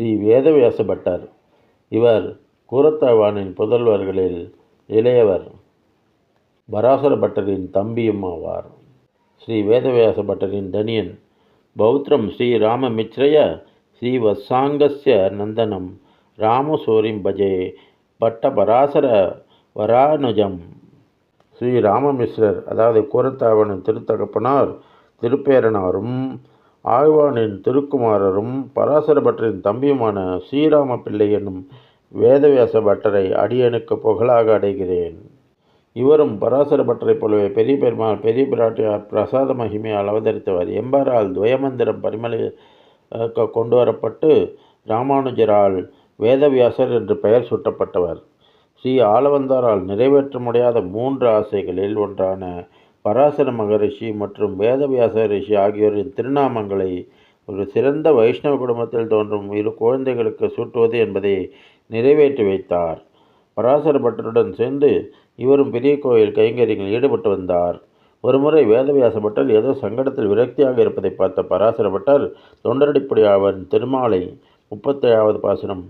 Sri Vedavyasa butter இவர் கூரத்தாவானின் புதல்வர்களில் இளையவர். பராசர பட்டரின் தம்பியும் ஆவார். ஸ்ரீ வேதவியாச பட்டரின் தனியன் பௌத்திரம் ஸ்ரீ ராமமித்ரய ஸ்ரீ வசாங்கசிய நந்தனம் ராமசூரிம் பஜே பட்ட பராசர வரானுஜம். ஸ்ரீ ராமமிஸ்ரர் அதாவது கூரத்தாவனின் திருத்தகப்பனார் திருப்பேரனாரும் ஆழ்வானின் திருக்குமாரரும் பராசர பட்டரின் தம்பியுமான ஸ்ரீராம பிள்ளை என்னும் வேதவியாச பட்டரை அடியனுக்கு புகழாக அடைகிறேன். இவரும் பராசர பட்டரைப் போலவே பெரிய பெருமாள் பெரிய பிராட்டியார் பிரசாத மகிமையால் அவதரித்தவர். எம்பாரால் துவயமந்திரம் பரிமள கொண்டு வரப்பட்டு ராமானுஜரால் வேதவியாசர் என்று பெயர் சூட்டப்பட்டவர். ஸ்ரீ ஆளவந்தாரால் நிறைவேற்ற முடியாத மூன்று ஆசைகளில் ஒன்றான பராசர மகரிஷி மற்றும் வேதவியாச ரிஷி ஆகியோரின் திருநாமங்களை ஒரு சிறந்த வைஷ்ணவ குடும்பத்தில் தோன்றும் இரு குழந்தைகளுக்கு சூட்டுவது என்பதை நிறைவேற்றி வைத்தார். பராசர பட்டருடன் சேர்ந்து இவரும் பெரிய கோயில் கைங்கரியங்களில் ஈடுபட்டு வந்தார். ஒருமுறை வேதவியாச பட்டர் ஏதோ சங்கடத்தில் விரக்தியாக இருப்பதை பார்த்த பராசர பட்டர் தொண்டரடிப்படி அவன் திருமாலை முப்பத்தேழாவது பாசனம்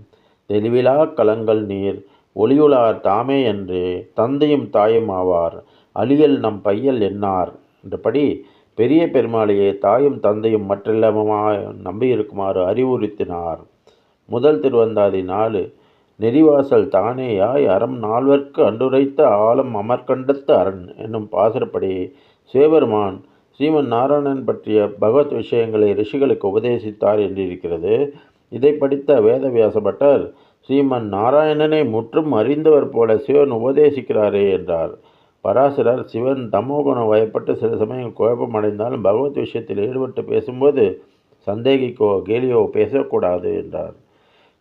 தெளிவிலா கலங்கள் நீர் ஒளியுளார் தாமே என்று தந்தையும் தாயும் ஆவார். அழியல் நம் பையல் என்னார்? என்றபடி பெரிய பெருமாளையே தாயும் தந்தையும் மற்றெல்லாமுமாய் நம்பியிருக்குமாறு அறிவுறுத்தினார். முதல் திருவந்தாதி நாலு நெறிவாசல் தானேயாய் அறம் நால்வர்க்கு அன்றுரைத்த ஆலம் அமர்கண்டத்து அரண் என்னும் பாசரப்படி சிவபெருமான் ஸ்ரீமன் நாராயணன் பற்றிய பகவத் விஷயங்களை ரிஷிகளுக்கு உபதேசித்தார் என்றிருக்கிறது. இதை படித்த வேதவியாச பட்டர் ஸ்ரீமன் நாராயணனை முற்றும் அறிந்தவர் போல சிவன் உபதேசிக்கிறாரே என்றார். பராசரர் சிவன் தமோகுணம் வயப்பட்டு சில சமயம் குழப்பமடைந்தாலும் பகவத் விஷயத்தில் ஈடுபட்டு பேசும்போது சந்தேகிக்கோ கேலியோ பேசக்கூடாது என்றார்.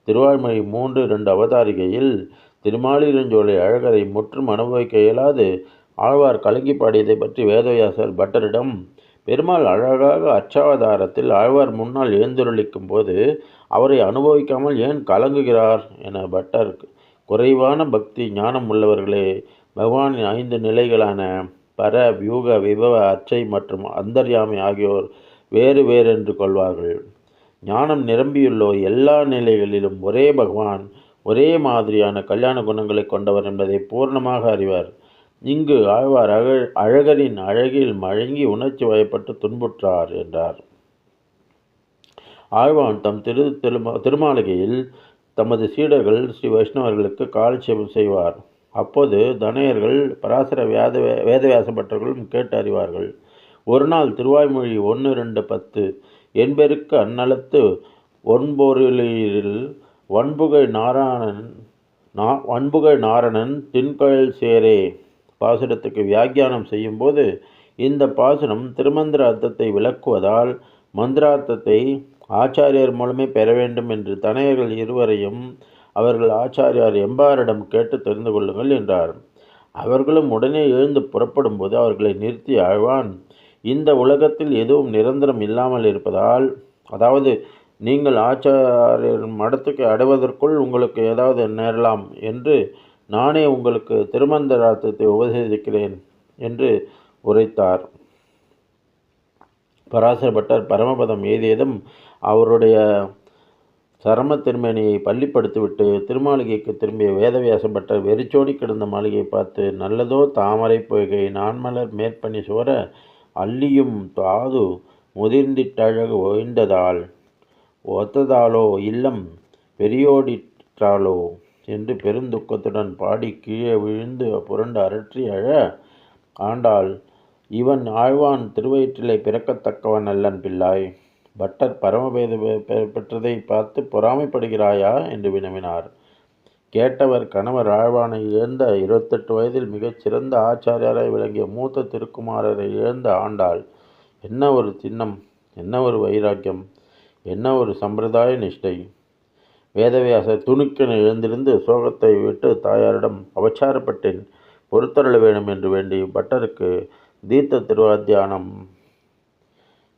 திருவாய்மொழி மூன்று ரெண்டு அவதாரிகையில் திருமாலிரஞ்சோலை அழகரை முற்றும் அனுபவிக்க இயலாது. ஆழ்வார் கலங்கி பாடியதை பற்றி வேதவியாசர் பட்டரிடம் பெருமாள் அழகாக அச்சாவதாரத்தில் ஆழ்வார் முன்னால் எழுந்துருளிக்கும் போது அவரை அனுபவிக்காமல் ஏன் கலங்குகிறார்? என பட்டர் குறைவான பக்தி ஞானம் உள்ளவர்களே பகவானின் ஐந்து நிலைகளான பர வியூக விபவ அச்சை மற்றும் அந்தர்யாமி ஆகியோர் வேறு வேறென்று கொள்வார்கள். ஞானம் நிரம்பியுள்ளோ எல்லா நிலைகளிலும் ஒரே பகவான் ஒரே மாதிரியான கல்யாண குணங்களை கொண்டவர் என்பதை பூர்ணமாக அறிவார். இங்கு ஆழ்வார் அழ அழகரின் அழகில் மழங்கி உணர்ச்சி வயப்பட்டு துன்புற்றார் என்றார். ஆழ்வான் தம் திரு திருமா திருமாளிகையில் தமது சீடர்கள் ஸ்ரீ வைஷ்ணவர்களுக்கு காலட்சேபம் செய்வார். அப்போது தனையர்கள் பராசர வேத வேதவியாசப்பட்டர்களும் கேட்டு அறிவார்கள் ஒரு நாள் திருவாய்மொழி ஒன்று ரெண்டு பத்து என்பெருக்கு அந்நலத்து ஒன்பொருளில் வன்புகை நாராயணன் நா வன்புகை நாரணன் தின்கழல் சேரே. பாசுரத்துக்கு வியாக்கியானம் செய்யும்போது இந்த பாசுரம் திருமந்திர அர்த்தத்தை விளக்குவதால் மந்திரார்த்தத்தை ஆச்சாரியர் மூலமே பெற வேண்டும் என்று தனையர்கள் இருவரையும் அவர்கள் ஆச்சாரியார் எம்பாரிடம் கேட்டு தெரிந்து கொள்ளுங்கள் என்றார். அவர்களும் உடனே எழுந்து புறப்படும்போது அவர்களை நிறுத்தி ஆழ்வான் இந்த உலகத்தில் எதுவும் நிரந்தரம் இல்லாமல் இருப்பதால் அதாவது நீங்கள் ஆச்சாரியர் மடத்துக்கு அடைவதற்குள் உங்களுக்கு ஏதாவது நேரலாம் என்று நானே உங்களுக்கு திருமந்தரார்த்தத்தை உபதேசிக்கிறேன் என்று உரைத்தார். பராசர பட்டர் பரமபதம் ஏதேதும் அவருடைய சரம திருமேனியை பள்ளிப்படுத்திவிட்டு திருமாளிகைக்கு திரும்பிய வேதவியாசம் பட்டர் வெறிச்சோடி கிடந்த மாளிகையை பார்த்து நல்லதோ தாமரை பொய்கை நான்மலர் மேற்பணி சோர அள்ளியும் தாது முதிர்ந்திட்டழகு ஓய்ந்ததால் ஒத்ததாலோ இல்லம் பெரியோடிற்றாலோ என்று பெருந்துக்கத்துடன் பாடி கீழே விழுந்து புரண்டு அரற்றி அழ ஆண்டாள் இவன் ஆழ்வான் திருவயிற்றிலே பிறக்கத்தக்கவன் அல்லன் பிள்ளாய் பட்டர் பரமபேத பெற்றதை பார்த்து பொறாமைப்படுகிறாயா? என்று வினவினார். கேட்டவர் கணவர் ஆழ்வானை இழந்த இருபத்தெட்டு வயதில் மிகச்சிறந்த ஆச்சாரியாராய் விளங்கிய மூத்த திருக்குமாரரை இழந்த ஆண்டாள். என்ன ஒரு சின்னம் என்ன ஒரு வைராக்கியம் என்ன ஒரு சம்பிரதாய நிஷ்டை. வேதவியாசர் துணுக்கென எழுந்திருந்து சோகத்தை விட்டு தாயாரிடம் அவச்சாரப்பட்டேன் பொறுத்தருள வேண்டும் என்று வேண்டி பட்டருக்கு தீர்த்த திருவாத்தியானம்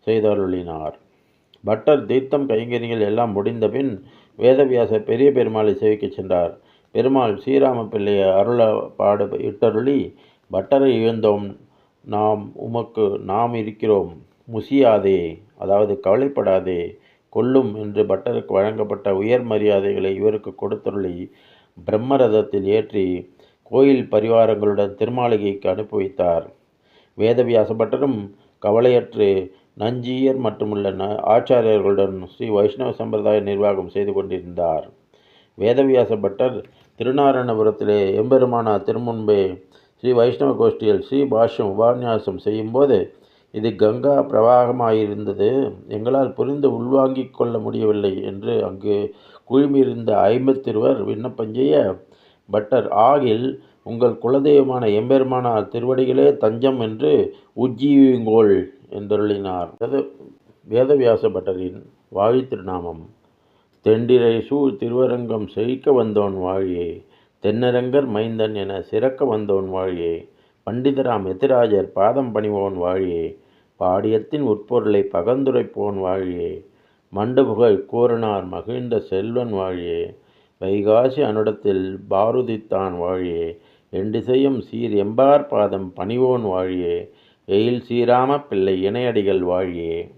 செய்தருளினார். பட்டர் தீர்த்தம் கைங்கரியங்கள் எல்லாம் முடிந்தபின் வேதவியாசர் பெரிய பெருமாளை சேவிக்கச் சென்றார். பெருமாள் ஸ்ரீராம பிள்ளையை அருள பாடு இட்டருளி பட்டரை இழந்தோம் நாம் உமக்கு நாம் இருக்கிறோம். முசியாதே அதாவது கவலைப்படாதே. கொல்லும் என்று பட்டருக்கு வழங்கப்பட்ட உயர் மரியாதைகளை இவருக்கு கொடுத்தருளி பிரம்மரதத்தில் ஏற்றி கோயில் பரிவாரங்களுடன் திருமாளிகைக்கு அனுப்பி வைத்தார். வேதவியாச பட்டரும் கவலையற்று நஞ்சியர் மட்டுமுள்ள ந ஆச்சாரியர்களுடன் ஸ்ரீ வைஷ்ணவ சம்பிரதாய நிர்வாகம் செய்து கொண்டிருந்தார். வேதவியாச பட்டர் திருநாராயணபுரத்திலே எம்பெருமானார் திருமுன்பே ஸ்ரீ வைஷ்ணவ கோஷ்டியில் ஸ்ரீ பாஷ்யம் உபன்யாசம் செய்யும்போது இது கங்கா பிரவாகமாயிருந்தது. எங்களால் புரிந்து உள்வாங்கிக் கொள்ள முடியவில்லை என்று அங்கு குழுமியிருந்த ஐம்பத்திருவர் விண்ணப்பம் செய்ய பட்டர் ஆகில் உங்கள் குலதெய்வமான எம்பெருமானார் திருவடிகளே தஞ்சம் என்று உஜ்ஜீவிங்கோள் என்றருளினார். வேத வேதவியாச பட்டரின் வாழி திருநாமம் தெண்டிரை சூழ் திருவரங்கம் செழிக்க வந்தோன் வாழியே தென்னரங்கர் மைந்தன் என சிறக்க வந்தோன் வாழியே பண்டிதராம் எத்திராஜர் பாதம் பணிவோன் வாழியே பாடியத்தின் உட்பொருளை பகந்துரைப்போன் வாழியே மண்டபுகழ் கூறனார் மகிழ்ந்த செல்வன் வாழியே வைகாசி அனுடத்தில் பாருதித்தான் வாழியே எண்டிசையும் சீர் எம்பார் பாதம் பணிவோன் வாழியே எயில் சீராம பிள்ளை இணையடிகள் வாழியே.